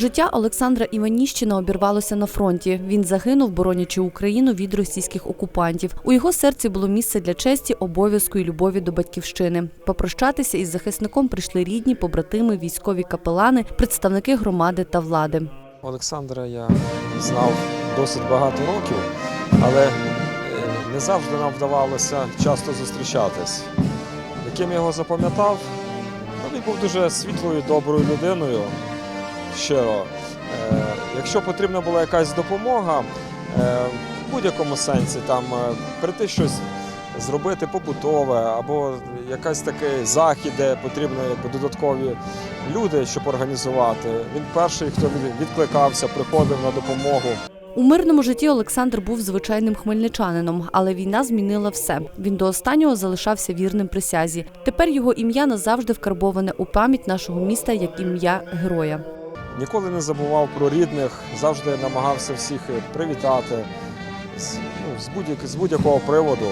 Життя Олександра Іваніщина обірвалося на фронті. Він загинув, боронячи Україну від російських окупантів. У його серці було місце для честі, обов'язку і любові до батьківщини. Попрощатися із захисником прийшли рідні, побратими, військові капелани, представники громади та влади. Олександра я знав досить багато років, але е, не завжди нам вдавалося часто зустрічатись. Яким я його запам'ятав, він був дуже світлою, доброю людиною, щиро. Е, Якщо потрібна була якась допомога, е, в будь-якому сенсі, там е, прийти щось зробити побутове або якийсь такий захід, де потрібно якби, додаткові люди, щоб організувати. Він перший, хто відкликався, приходив на допомогу. У мирному житті Олександр був звичайним хмельничанином, але війна змінила все. Він до останнього залишався вірним присязі. Тепер його ім'я назавжди вкарбоване у пам'ять нашого міста як ім'я героя. Ніколи не забував про рідних, завжди намагався всіх привітати з, ну, з, будь- будь-якого приводу.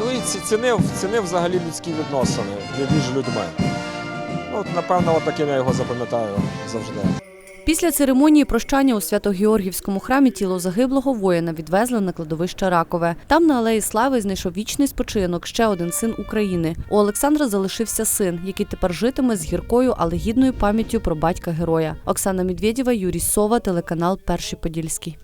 Ну і цінив, цінив взагалі людські відносини між людьми. Ну, от, напевно, от таким я його запам'ятаю завжди. Після церемонії прощання у Свято-Георгівському храмі тіло загиблого воїна відвезли на кладовище Ракове. Там на алеї Слави знайшов вічний спочинок ще один син України. У Олександра залишився син, який тепер житиме з гіркою, але гідною пам'яттю про батька героя. Оксана Медведєва, Юрій Сова, телеканал Перший Подільський.